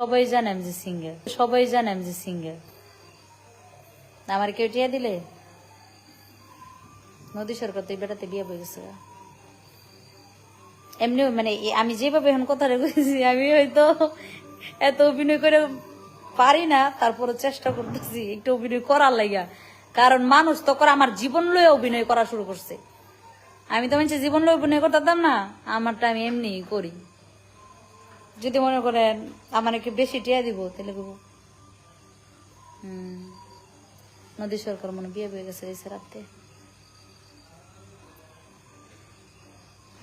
সবাই জানে আমি যে সিঙ্গেল সবাই জানে আমি যে সিঙ্গেল আমার কেউ টিয়া দিলে? নদী সরকার তো এই বেটাতে বিয়ে বয়ে গেছে। এমনি মানে আমি যেভাবে এখন কথা রেখেছি আমি হয়তো এত অভিনয় করে পারি না তারপরে চেষ্টা করতেছি একটু অভিনয় করার লাগিয়া কারণ মানুষ তো করে আমার জীবন লয়ে অভিনয় করা শুরু করছে। আমি তো মানুষের জীবন লয়ে অভিনয় করতাম না আমারটা আমি এমনি করি। যদি মনে করেন আমার একটু বেশি টিয়া দিব, তাহলে করব হুম। নদী সরকার মনে বিয়ে হয়ে গেছে এই রাতে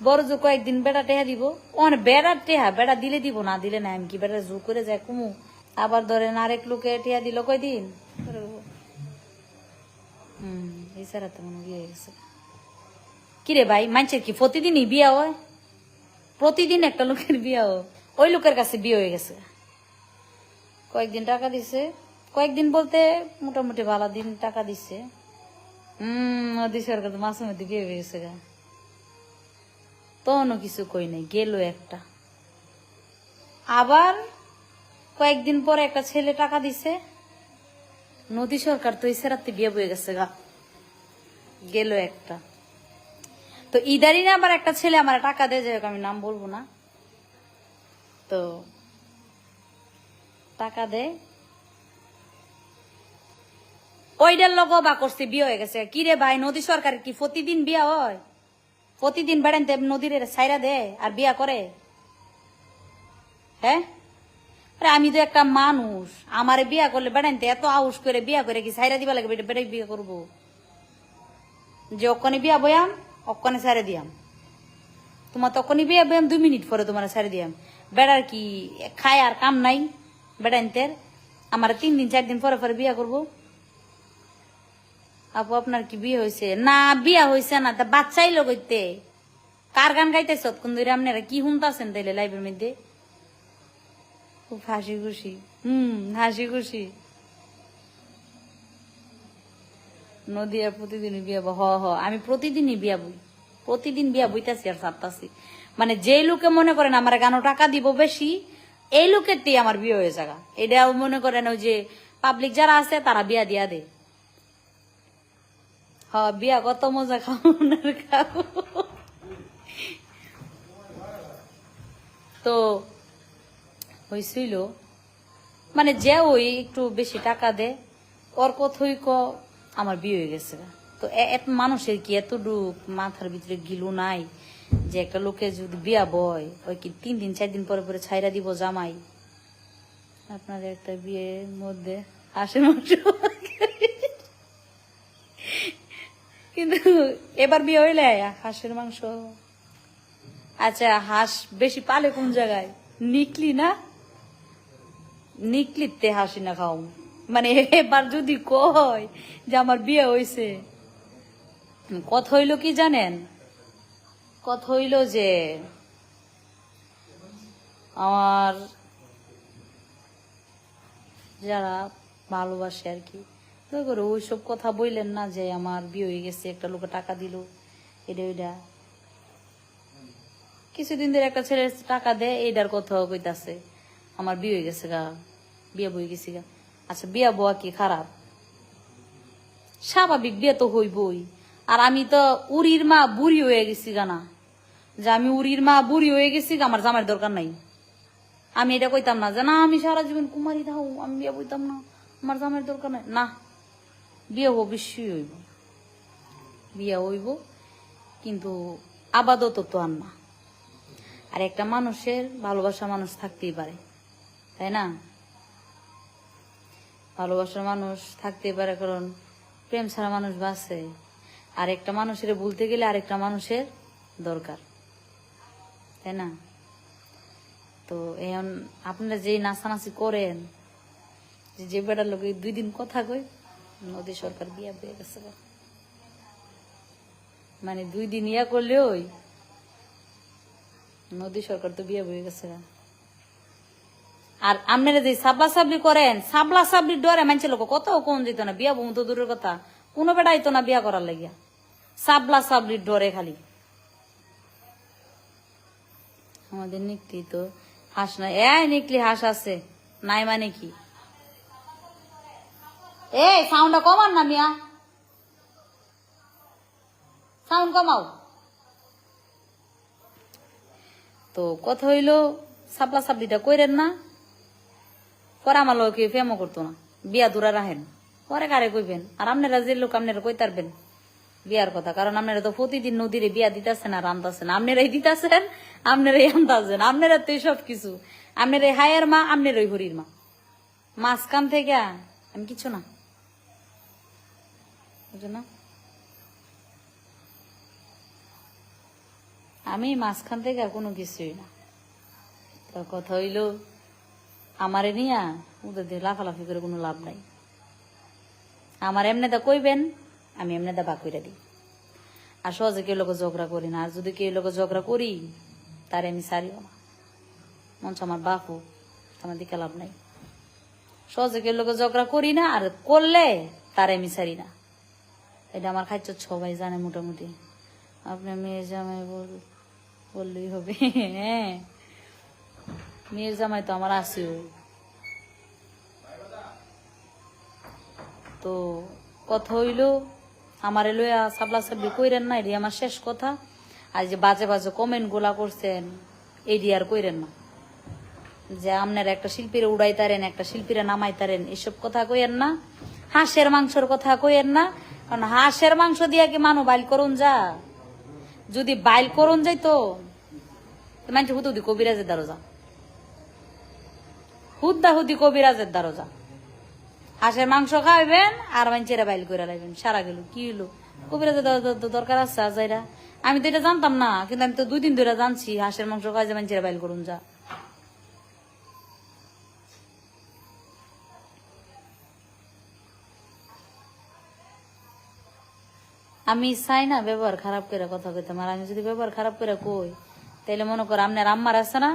বড় জোর কয়েকদিন বেড়া টেহা দিব। অনেক বেড়ার টেহা, বেড়া দিলে দিব, না দিলে না, আমি কি বেড়া জোর করে যায় কুমু? আবার ধরেন আরেক লোকে টেহা দিল কয়দিন? দেবো। হুম, এই রাতে মনে বিয়ে হয়ে গেছে। কিরে ভাই মানছে কি প্রতিদিনই বিয়া হয়? প্রতিদিন একটা লোকের বিয়া হয়। ওই লোকের কাছে বিয়ে হয়ে গেছে। কয়েকদিন টাকা দিছে। কয়েকদিন বলতে মোটামুটি ভালো দিন টাকা দিছে। হম মোদি সরকার তো মাসে মধ্যে বিয়ে হয়ে গেছে গা। তখনও কিছু কই নাই, গেল একটা। আবার কয়েকদিন পরে একটা ছেলে টাকা দিছে। নদী সরকার তো এই সেরাতে বিয়ে হয়ে গেছে গা। গেল একটা। তো ইদারি না আবার একটা ছেলে আমার টাকা দিয়ে, যাই আমি নাম বলব না। তো টাকা দেয় ওইটার লগও বা করছে, বিয়ে হয়ে গেছে। কি রে ভাই, নদী সরকারের কি প্রতিদিন বিয়া হয়? প্রতিদিন বেড়েন নদীর সাইরা দেয় আর বিয়া করে। হ্যাঁ? আমি তো একটা মানুষ, আমার বিয়া করলে বেড়াইন এত আউস করে বিয়া করে কি সাইরা দিবা লাগে বেটা বেড়াই বিয়ে করব। যে অক্ষণে বিয়া বয়াম, অক্ষণে সারে দিয়াম। তোমার তখনই বিয়ে বয়াম দুই মিনিট পরে তোমার সারে দিয়াম। বেড়ার কি খায় আর কাম নাই বেড়াইনতের আমার তিন দিন, চার দিন পরে পরে বিয়া করব। আপু, আপনার কি বিয়ে হয়েছে? না, বিয়া হয়েছে না, তা বাচ্চাই লগইতে কার গান গাইতেছ কোন ধরে আপনারা? কি শুনতাছেন তাইলে লাইভের মধ্যে? খুব হাসি খুশি। হুম, হাসি খুশি। নদিয়া প্রতিদিনই বিয়া বই। হ হ। আমি প্রতিদিনই বিয়া বই প্রতিদিন বিয়া বইতাছি আর সারতাছি। মানে যে লোকে মনে করেন আমার গানো টাকা দিব বেশি, এই লোকের দিয়ে আমার বিয়ে হয়ে যাগা এটা মনে করেন ওই যে পাবলিক যারা আছে, তারা বিয়া দিয়া দে বিয়া কত মজা খাও না তো হয়েছিল মানে যে ওই একটু বেশি টাকা দে, ওর কথাই ক, আমার বিয়ে হয়ে গেছে। তো এত মানুষের কি এতটুক মাথার ভিতরে গিলু নাই? যে একটা লোকে যদি বিয়া বয়, ওই কি তিন দিন, চার দিন পরে পরে ছাইরা দিব জামাই? আপনার একটা বিয়ের মধ্যে মাংস কিন্তু এবার বিয়ে হইলে হাঁসের মাংস? আচ্ছা হাঁস বেশি পালে কোন জায়গায়? নিকলি না? নিকলিতে হাসি না খাও। মানে এবার যদি কয় যে আমার বিয়ে হয়েছে কথা হইল কি জানেন? কথা হইল যে, আমার যারা ভালোবাসে আর কি তো করে ওইসব কথা বললেন না যে আমার বিয়ে হয়ে গেছে, একটা লোকে টাকা দিল, এটা ওইটা। কিছুদিন ধরে একটা ছেলে টাকা দেয় এইটার কথা কইতাছে, আমার বিয়ে হয়ে গেছে গা, বিয়ে বই গেছি গা। আচ্ছা বিয়া বয়া কি খারাপ? স্বাভাবিক বিয়ে তো হইবই, আর আমি তো উরির মা বুড়ি হয়ে গেছি গা না। যে আমি উরির মা বুড়ি হয়ে গেছি আমার জামার দরকার নাই। আমি এটা কইতাম না, যে না, আমি সারা জীবন কুমারী থাও আমি বিয়ে বইতাম না, আমার জামার দরকার নাই। না, বিয়ে অবশ্যই হইব। বিয়ে হইব, কিন্তু আবাদত তো আর না। আর একটা মানুষের ভালোবাসা মানুষ থাকতেই পারে, তাই না? ভালোবাসার মানুষ থাকতেই পারে, কারণ প্রেম ছাড়া মানুষ বাঁচে। আর একটা মানুষের বলতে গেলে আরেকটা মানুষের দরকার। তাই না? তো এখন আপনারা যেই নাচানাচি করেন, যে যে বেটার লোক দুই দিন কথা কই নদী সরকার বিয়া বয়ে গেছে মানে দুই দিন ইয়া করলে ওই নদী সরকার তো বিয়ে বয়ে গেছে আর আপনারা যে সাবলা সাবলি করেন, সাবলা সাবলি ডরে মানছে লোক কত কোন যেত না, বিয়া বহু তো দূরের কথা। কোনো বেটা আইতো না বিয়া করার লাগিয়া। সাবলা সাবলির ডরে খালি। আমাদের নিকলি তো হাঁস না এ নিকলি হাঁস আছে। নাই মানে কি? এই কমান না মিয়া। সাউন্ড কমাও। তো কথা হইল, সাপলা সাপলিটা কইরেন না? পরে আমার লোক ফেমো করতো না। বিয়া দূরা রাখেন পরে কারে কইবেন? আর আপনারা যে লোক, আপনারা কই তারবেন বিয়ার কথা, কারণ আপনারা তো প্রতিদিন নদীরে বিয়া দিতেছেন আর আনতাছেন। আপনারাই দিতেছেন, আপনারাই আনতাছেন, আপনারা তো সব কিছু। আপনার এই হায়ের মা আপনার ওই হরির মা। মাঝখান থেকে আমি কিছু না। বুঝো না? আমি মাঝখান থেকে আর কোনো কিছুই না। তো কথা হইল, আমারে নিয়া ওদের দিয়ে লাফালাফি করে কোনো লাভ নাই। আমার এমনি এমনিতে কইবেন আমি এমনিতে বাক করে দিই। আর সহজে কেউ লোক ঝগড়া করি না, আর যদি কেউ লোক ঝগড়া করি, তারে আমি সারিও না। মঞ্চ আমার বাপু আমার দিকে লাভ নাই। সহজে কেউ লোক ঝগড়া করি না, আর করলে তারে আমি সারি না। এটা আমার খাচ্ছ সবাই জানে মোটামুটি। আপনি মেয়ে জামাই বল, বললেই হবে। হ্যাঁ মেয়ের জামাই তো আমার আসিও তো কথা হইল আমার লইয়া সাবলা সাবলি কইরেন না এটি আমার শেষ কথা। আর যে বাজে বাজে কমেন্টগুলা করছেন, এডি আর কইরেন না। যে আপনার একটা শিল্পীরা উড়াইতারেন, একটা শিল্পীরা নামাইতারেন, এসব কথা কইেন না। হাঁসের মাংসর কথা কইেন না। কারণ হাঁসের মাংস দিয়া কি মানু বাইল করুন যা যদি বাইল করুন যাই তো মানুষ হুদি কবিরাজের দ্বারো যা হুদ্দা হুদি কবিরাজের দ্বারো যা হাঁসের মাংস খাইবেন আর মাঞ্চেরা বাইল করে লাইবেন। সারা গেল, কি হলো দ- দরকার আছে আজাইরা আমি তো এটা জানতাম না, কিন্তু আমি তো দুই দিন ধরে জানছি, হাঁসের মাংস খাই যে মাঞ্চেরা বাইল করুন যা। আমি চাই না ব্যবহার খারাপ করে কথা কইতাম, আর আমি যদি ব্যবহার খারাপ করে কই তাহলে মনে করো আপনার আম্মার আছে না?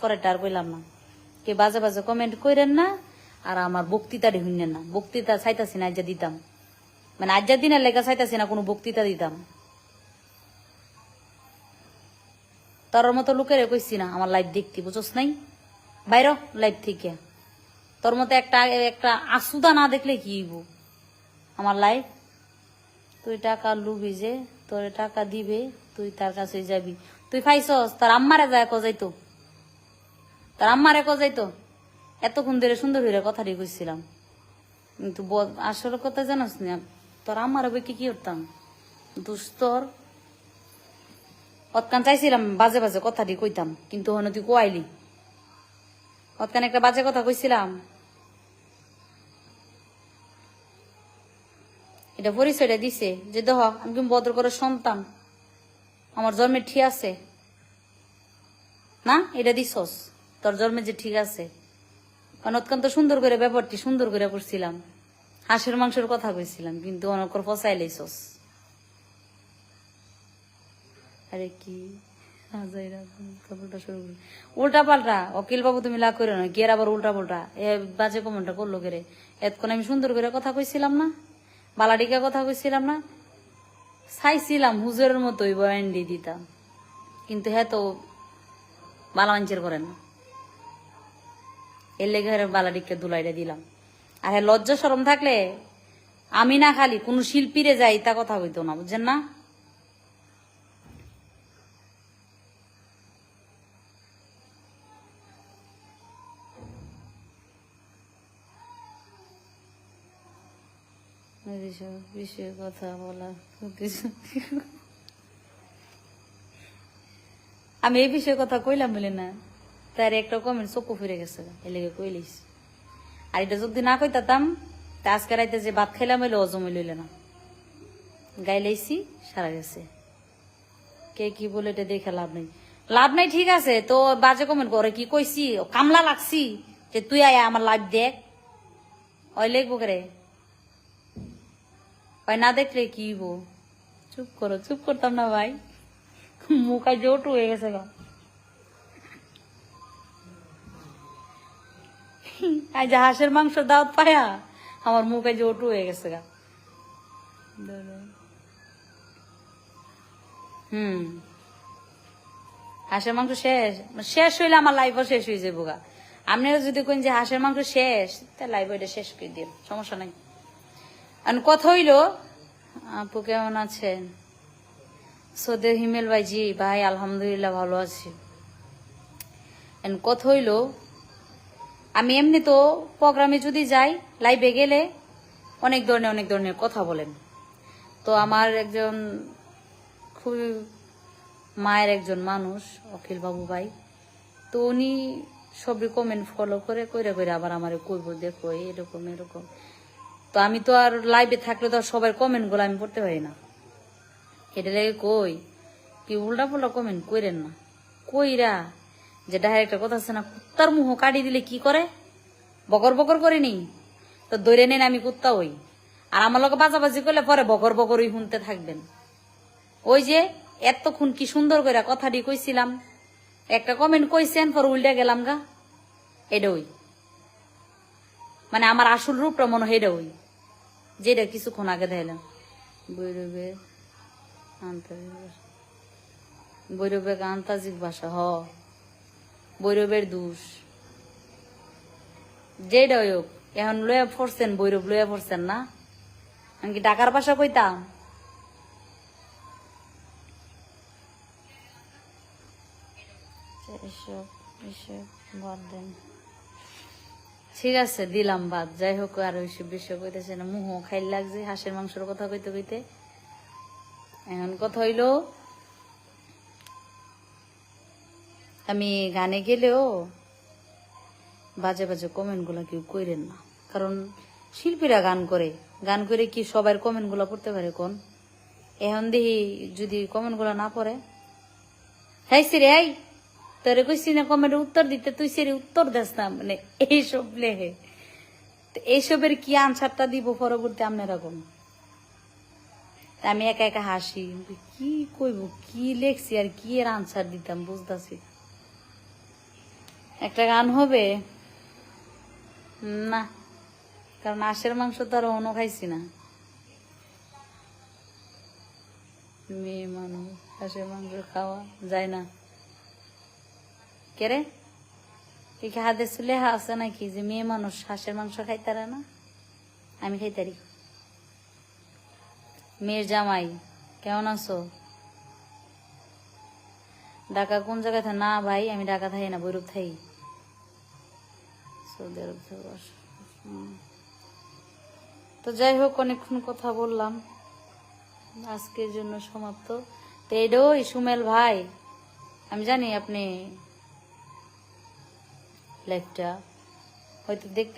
পরেরটা আর কইলাম না। কে বাজে বাজে কমেন্ট কইরেন না আর আমার বক্তৃতাটি শুনেন না। বক্তৃতা চাইতাছি না, আজ্জা দিতাম। মানে আজ্জা দিনের লেখা চাইতাছি না, কোনো বক্তৃতা দিতাম। তোর মতো লোকের কইছি না, আমার লাইফ দেখতে, বুঝোস নাই? বাইর লাইফ থেকে। তোর মতো একটা একটা আসুদা না দেখলে কি হইব? আমার লাইফ তুই টাকা লুবি যে, তোর টাকা দিবে, তুই তার কাছে যাবি। তুই ফাইছস তার আম্মারে যায় কজাইতো। তার আম্মারে কজাইতো। এতক্ষণ ধরে সুন্দর হইরে কথাটি কইছিলাম। কিন্তু আসল কথা জানাস না, তোর আমার বই কি কি করতাম? দুস্তর। অতকান চাইছিলাম বাজে বাজে কথাটি কইতাম, কিন্তু হন তুই কোয়াইলি। অতকান একটা বাজে কথা কইছিলাম। এটা পরিচয়টা দিছে যে দেহ আমি কিন্তু বদর করে সন্তান। আমার জন্মে ঠিক আছে। না? এটা দিছস। তোর জন্মে যে ঠিক আছে। কারণ অত্যন্ত সুন্দর করে ব্যাপারটি সুন্দর করে করছিলাম। হাঁসের মাংসের কথা কইছিলাম, কিন্তু অনেক করে ফসাই লাইছস আরে কি? উল্টা পাল্টা অকিল বাবু তুমি লাগ করে না আর আবার উল্টা পাল্টা এ বাজে কমনটা করল করে এতক্ষণ আমি সুন্দর করে কথা কইছিলাম না? বালাডিকা কথা কইছিলাম না? চাইছিলাম হুজুরের মতোই বয়ান্ডি দিতাম। কিন্তু হ্যাঁ তো বালামাঞ্চের করেন না। এর লেগে বালাডিকে দুলাইটা দিলাম। আর হ্যাঁ লজ্জা সরম থাকলে আমি না খালি, কোনো শিল্পীরে যাই তা কথা কইতো না, বুঝছেন না? বিষয়ে কথা বলা আমি এই বিষয়ে কথা কইলাম বলে না। তার একটা কমেন্ট চকু ফিরে গেছে, এই লেগে কইলিস। আর এটা যদি না কইতাম তা আজকে রাইতে যে ভাত খাইলাম হইলে অজমে লইলে না। গাই লাইছি, সারা গেছে। কে কি বলে এটা দেখে লাভ নেই। লাভ নাই ঠিক আছে, তো বাজে কমেন্ট করে কি কইছি? কামলা লাগছি যে তুই আয় আমার লাইভ দেখ। ওই লিখব করে ভাই না দেখলে কি বো চুপ করো, চুপ করতাম না ভাই। মুখা জোট হয়ে গেছে গা। আজ হাঁসের মাংস দাওয়াত পায়া, আমার মুখে জোট হয়ে গেছে গা। হুম। হাঁসের মাংস শেষ। শেষ হইলে আমার লাইফও শেষ হয়ে যাব গা। আপনারা যদি কোন যে হাঁসের মাংস শেষ তাহলে লাইভ ওইটা শেষ করে দিন সমস্যা নাই। আর কথা হইল, আপু কেমন আছেন? সৌদের হিমেল ভাই জি ভাই আলহামদুলিল্লাহ ভালো আছি। কথা হইল আমি এমনি তো প্রোগ্রামে যদি যাই লাইভে গেলে অনেক ধরনের অনেক ধরনের কথা বলেন। তো আমার একজন খুবই মায়ের একজন মানুষ, অখিল বাবু ভাই, তো উনি সবই কমেন্ট ফলো করে, কইরা কইরা আবার আমার কইব, দেখো, এরকম এরকম। তো আমি তো আর লাইভে থাকলে তো আর সবার কমেন্টগুলো আমি পড়তে পারি না। এটা লাগে কই, কি উল্টা পুল্টা কমেন্ট কইরেন না। কইরা যে ডাইরেক্ট কথা আছে না, কুত্তার মুহ কাটি দিলে কি করে? বকর বকর করে নি তো দৈরে নেন আমি কুত্তা ওই আর আমার লোক বাজাবাজি করলে পরে বকর বকরই শুনতে থাকবেন। ওই যে এতক্ষণ কি সুন্দর করে কথাটি কইছিলাম। একটা কমেন্ট কইছেন, পর উল্টে গেলাম গা। এটা ওই মানে আমার আসল রূপটা মনে হয় এটা ওই যেটা কিছুক্ষণ আগে দেখলাম। বৈরবে বৈরবে আন্তর্জাতিক ভাষা হ। বৈরবের দুষ। যেটা হোক, এখন লয়া পড়ছেন বৈরব লয়া পড়ছেন না? আমি টাকার ভাষা কইতাম? বাদ দেন। ঠিক আছে, দিলাম বাদ। যাই হোক, আর ওইসব বিষয় কইতেছে না। মুহ খাইল লাগছে, হাঁসের মাংসের কথা কইতে কইতে। এখন কথা হইল আমি গানে গেলেও বাজে বাজে কমেন্টগুলা কেউ কইরেন না। কারণ শিল্পীরা গান করে। গান করে কি সবার কমেন্টগুলা পড়তে পারে কোন? এখন দেখি যদি কমেন্টগুলা না পড়ে। হ্যাঁ সিরে এই তোরে কইছি না কমেন্টের উত্তর দিতে, তুই সেরে উত্তর দেস না মানে এইসব লেহে। তো এইসবের কি আনসারটা দিব পরবর্তী আপনারা কোন? আমি একা একা হাসি, কি কইব, কি লেখছি আর কি এর আনসার দিতাম, বুঝতেছি। একটা গান হবে? না, কারণ আশের মাংস তো আর অন্য খাইছি না। মেয়ে মানুষ, হাঁসের মাংস খাওয়া যায় না। কে রে? কি হাতে চুলে আছে নাকি? যে মেয়ে মানুষ হাঁসের মাংস খাইতারে না? আমি খাইতারি। মেয়ের জামাই, কেমন আছো? ঢাকা কোন জায়গায় না ভাই, আমি ঢাকা থাকি না, বৈরূপ থাকি। সৌদি আরব থেকে তো যাই হোক, অনেকক্ষণ কথা বললাম। আজকের জন্য সমাপ্ত। তো এডো সুমেল ভাই, আমি জানি আপনি লাইফটা হয়তো দেখতে